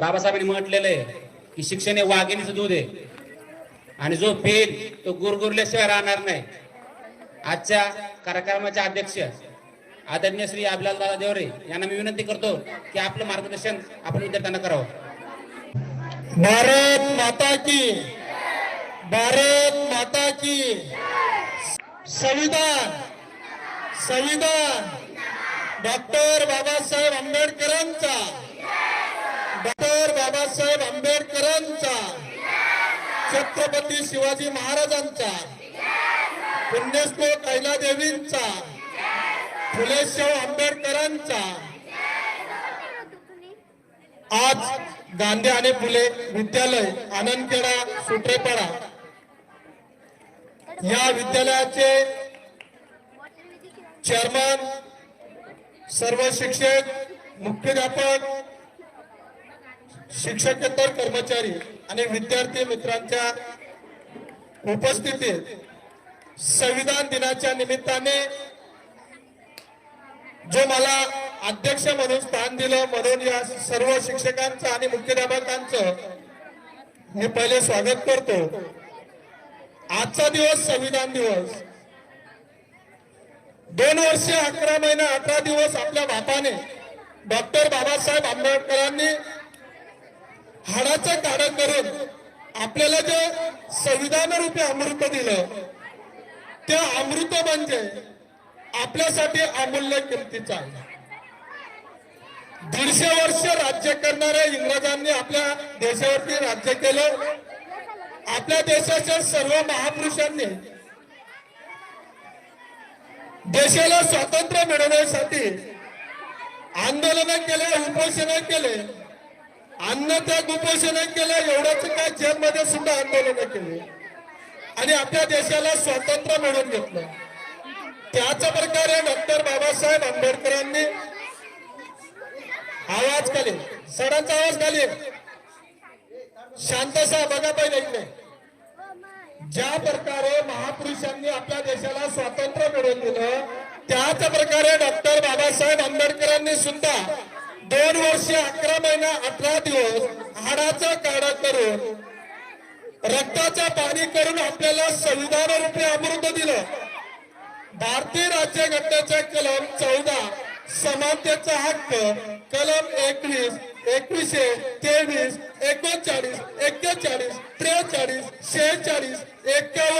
बाबासाहेबांनी म्हटलेलं आहे की शिक्षण हे वाघिणीचं दूध आहे. आणि जो पेन तो गुरगुरल्याशिवाय राहणार नाही. आजच्या कार्यक्रमाचे अध्यक्ष आदरणीय श्री अभिलाल दादा देवरे यांना मी विनंती करतो की आपलं मार्गदर्शन आपण विद्यार्थ्यांना करावं. भारत माता की भारत माता की. संविधान संविधान. डॉक्टर बाबासाहेब आंबेडकरांचा डॉक्टर बाबासाहेब आंबेडकरांचा छत्रपती शिवाजी महाराजांचा पुण्यश्लोक कैलादेवींचा देवींचा शाहू आंबेडकरांचा. आज गांधी आणि फुले विद्यालय आनंदखेडा सुट्रेपाडा. या विद्यालयाचे चेअरमन सर्व शिक्षक मुख्याध्यापक शिक्षकेतर कर्मचारी आणि विद्यार्थी मित्रांच्या उपस्थितीत संविधान दिनाच्या निमित्ताने जो मला अध्यक्ष म्हणून स्थान दिलं म्हणून या सर्व शिक्षकांचं आणि मुख्याध्यापकांचं मी पहिले स्वागत करतो. आजचा दिवस संविधान दिवस. दोन वर्ष अकरा महिना अठरा दिवस आपल्या बापाने डॉक्टर बाबासाहेब आंबेडकरांनी हाडाचा काढण करून आपल्याला जे संविधान रूपी अमृत दिलं ते अमृत म्हणजे आपल्यासाठी अमूल्य किमतीचं आहे. दीडशे वर्ष राज्य करणाऱ्या इंग्रजांनी आपल्या देशावरती राज्य केलं. आपल्या देशाच्या सर्व महापुरुषांनी देशाला स्वातंत्र्य मिळवण्यासाठी आंदोलन केले उपोषण केले. अन्न त्याग उपोषण केलं एवढंच काय जेलमध्ये सुद्धा आंदोलन केले. आणि आपल्या देशाला स्वातंत्र्य मिळवून घेतलं. त्याच प्रकारे डॉक्टर बाबासाहेब आंबेडकरांनी आवाज खाली सरांचा आवाज खाली शांतसा बघा पहिले इकडे. ज्या प्रकारे महापुरुषांनी आपल्या देशाला स्वातंत्र्य मिळवून दिलं त्याच प्रकारे डॉक्टर बाबासाहेब आंबेडकरांनी सुद्धा दोन वर्ष अकरा महिना अठरा दिवस हाडाचा काढा करून रक्ताचा पाणी करून आपल्याला संविधान रूपी अमृत दिलं. भारतीय राज्यघटनेचा कलम चौदा समानतेचा हक्क कलम एकवीस एकवीसशे तेवीस एकोणचाळीस एक्केचाळीस त्रेचाळीस शेहेचाळीस एक्कावन्न